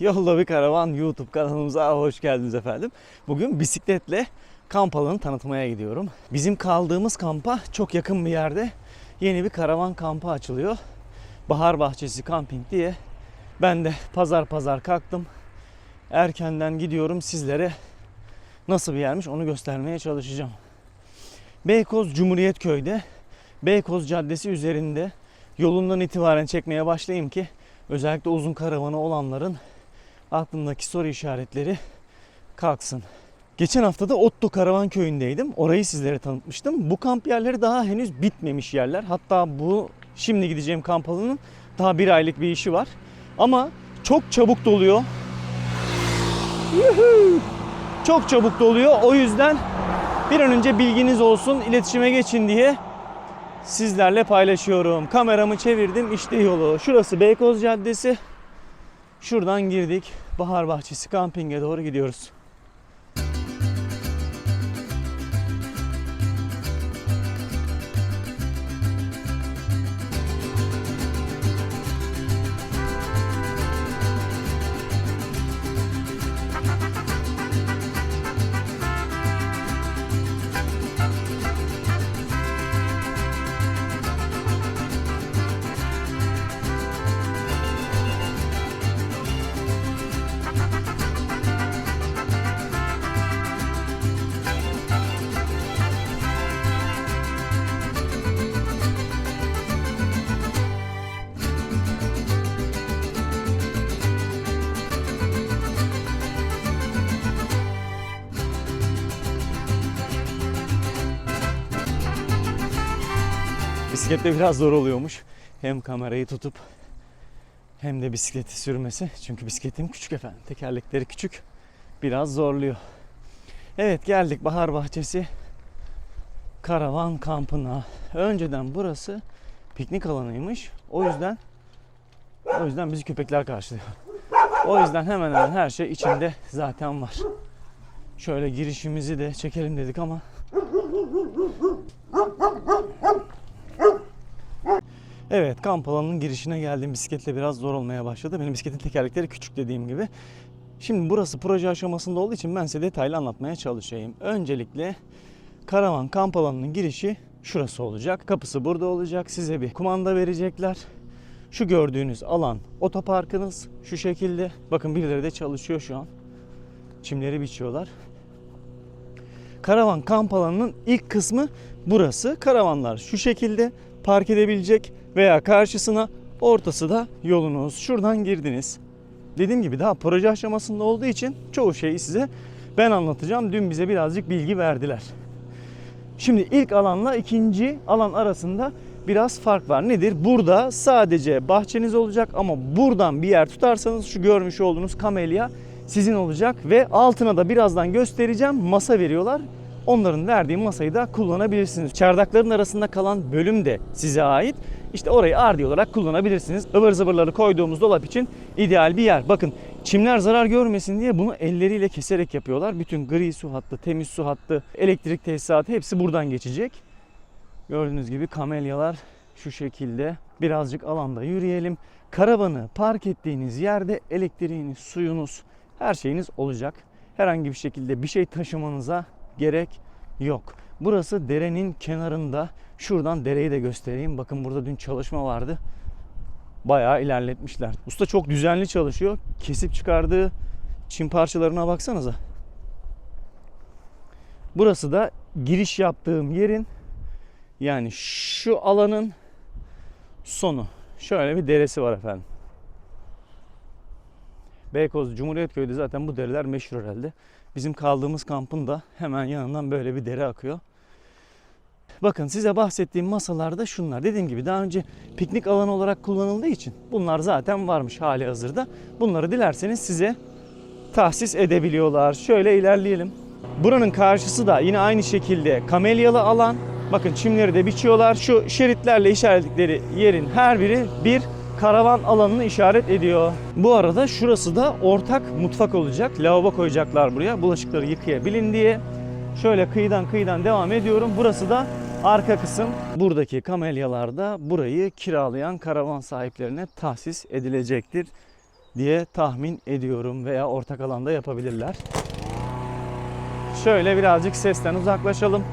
Yolda bir karavan YouTube kanalımıza hoş geldiniz efendim. Bugün bisikletle kamp alanı tanıtmaya gidiyorum. Bizim kaldığımız kampa çok yakın bir yerde yeni bir karavan kampı açılıyor. Bahar Bahçesi Camping diye. Ben de pazar pazar kalktım. Erkenden gidiyorum sizlere nasıl bir yermiş onu göstermeye çalışacağım. Beykoz Cumhuriyet Köy'de Beykoz Caddesi üzerinde yolundan itibaren çekmeye başlayayım ki özellikle uzun karavanı olanların aklındaki soru işaretleri kalksın. Geçen hafta da Otto Karavan Köyü'ndeydim. Orayı sizlere tanıtmıştım. Bu kamp yerleri daha henüz bitmemiş yerler. Hatta bu şimdi gideceğim kamp alanının daha bir aylık bir işi var. Ama çok çabuk doluyor. Yuhuu! Çok çabuk doluyor. O yüzden bir an önce bilginiz olsun, iletişime geçin diye sizlerle paylaşıyorum. Kameramı çevirdim işte yolu. Şurası Beykoz Caddesi. Şuradan girdik. Bahar Bahçesi kampinge doğru gidiyoruz. Bisiklette biraz zor oluyormuş. Hem kamerayı tutup hem de bisikleti sürmesi. Çünkü bisikletim küçük efendim. Tekerlekleri küçük. Biraz zorluyor. Evet geldik Bahar Bahçesi karavan kampına. Önceden burası piknik alanıymış. O yüzden o yüzden bizi köpekler karşılıyor. O yüzden hemen hemen her şey içinde zaten var. Şöyle girişimizi de çekelim dedik ama Evet kamp alanının girişine geldim. Bisikletle biraz zor olmaya başladı. Benim bisikletin tekerlekleri küçük dediğim gibi. Şimdi burası proje aşamasında olduğu için ben size detaylı anlatmaya çalışayım. Öncelikle karavan kamp alanının girişi şurası olacak. Kapısı burada olacak. Size bir kumanda verecekler. Şu gördüğünüz alan otoparkınız şu şekilde. Bakın birileri de çalışıyor şu an. Çimleri biçiyorlar. Karavan kamp alanının ilk kısmı burası. Karavanlar şu şekilde park edebilecek veya karşısına ortası da yolunuz. Şuradan girdiniz. Dediğim gibi daha proje aşamasında olduğu için çoğu şeyi size ben anlatacağım. Dün bize birazcık bilgi verdiler. Şimdi ilk alanla ikinci alan arasında biraz fark var. Nedir? Burada sadece bahçeniz olacak ama buradan bir yer tutarsanız şu görmüş olduğunuz kamelya sizin olacak ve altına da birazdan göstereceğim masa veriyorlar. Onların verdiği masayı da kullanabilirsiniz. Çardakların arasında kalan bölüm de size ait. İşte orayı ardi olarak kullanabilirsiniz. Ivır zıvırları koyduğumuz dolap için ideal bir yer. Bakın çimler zarar görmesin diye bunu elleriyle keserek yapıyorlar. Bütün gri su hattı, temiz su hattı, elektrik tesisatı hepsi buradan geçecek. Gördüğünüz gibi kamelyalar şu şekilde. Birazcık alanda yürüyelim. Karavanı park ettiğiniz yerde elektriğiniz, suyunuz, her şeyiniz olacak. Herhangi bir şekilde bir şey taşımanıza gerek yok. Burası derenin kenarında. Şuradan dereyi de göstereyim. Bakın burada dün çalışma vardı. Bayağı ilerletmişler. Usta çok düzenli çalışıyor. Kesip çıkardığı çim parçalarına baksanıza. Burası da giriş yaptığım yerin yani şu alanın sonu. Şöyle bir deresi var efendim. Beykoz Cumhuriyet Köyü'de zaten bu dereler meşhur herhalde. Bizim kaldığımız kampın da hemen yanından böyle bir dere akıyor. Bakın size bahsettiğim masalar da şunlar. Dediğim gibi daha önce piknik alanı olarak kullanıldığı için bunlar zaten varmış hali hazırda. Bunları dilerseniz size tahsis edebiliyorlar. Şöyle ilerleyelim. Buranın karşısı da yine aynı şekilde kamelyalı alan. Bakın çimleri de biçiyorlar. Şu şeritlerle işaretledikleri yerin her biri bir karavan alanını işaret ediyor. Bu arada şurası da ortak mutfak olacak. Lavabo koyacaklar buraya. Bulaşıkları yıkayabilin diye. Şöyle kıyıdan kıyıdan devam ediyorum. Burası da arka kısım. Buradaki kamelyalarda burayı kiralayan karavan sahiplerine tahsis edilecektir. diye tahmin ediyorum veya ortak alanda yapabilirler. Şöyle birazcık sesten uzaklaşalım.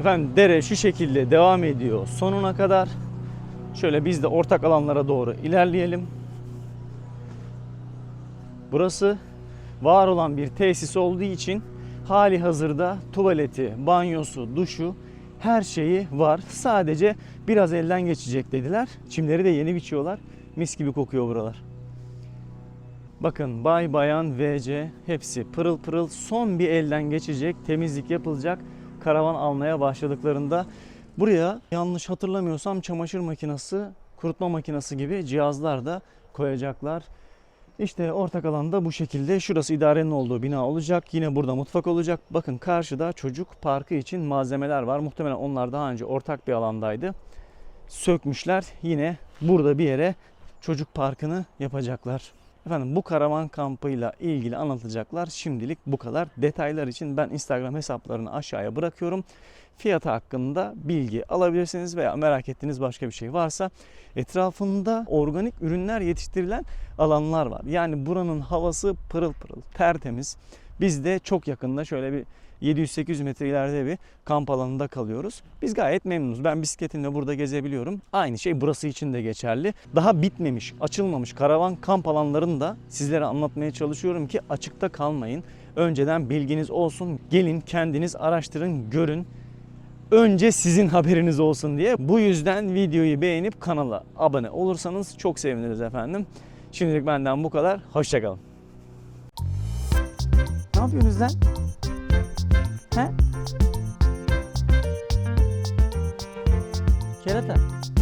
Efendim dere şu şekilde devam ediyor sonuna kadar. Şöyle biz de ortak alanlara doğru ilerleyelim. Burası var olan bir tesis olduğu için hali hazırda tuvaleti, banyosu, duşu her şeyi var. Sadece biraz elden geçecek dediler. Çimleri de yeni biçiyorlar. Mis gibi kokuyor buralar. Bakın bay bayan VC hepsi pırıl pırıl son bir elden geçecek temizlik yapılacak karavan almaya başladıklarında buraya yanlış hatırlamıyorsam çamaşır makinesi kurutma makinesi gibi cihazlar da koyacaklar. İşte ortak alanda bu şekilde şurası idarenin olduğu bina olacak. Yine burada mutfak olacak. Bakın karşıda çocuk parkı için malzemeler var. Muhtemelen onlar daha önce ortak bir alandaydı. Sökmüşler. Yine burada bir yere çocuk parkını yapacaklar. Efendim bu karavan kampıyla ilgili anlatacaklar şimdilik bu kadar. Detaylar için ben Instagram hesaplarını aşağıya bırakıyorum. Fiyatı hakkında bilgi alabilirsiniz veya merak ettiğiniz başka bir şey varsa etrafında organik ürünler yetiştirilen alanlar var. Yani buranın havası pırıl pırıl, tertemiz. Biz de çok yakında şöyle bir 700-800 metre ileride bir kamp alanında kalıyoruz. Biz gayet memnunuz. Ben bisikletimle burada gezebiliyorum. Aynı şey burası için de geçerli. Daha bitmemiş, açılmamış karavan kamp alanlarını da sizlere anlatmaya çalışıyorum ki açıkta kalmayın. Önceden bilginiz olsun. Gelin kendiniz araştırın, görün. Önce sizin haberiniz olsun diye. Bu yüzden videoyu beğenip kanala abone olursanız çok seviniriz efendim. Şimdilik benden bu kadar. Hoşçakalın. Ne yapıyorsunuz lan? चला था।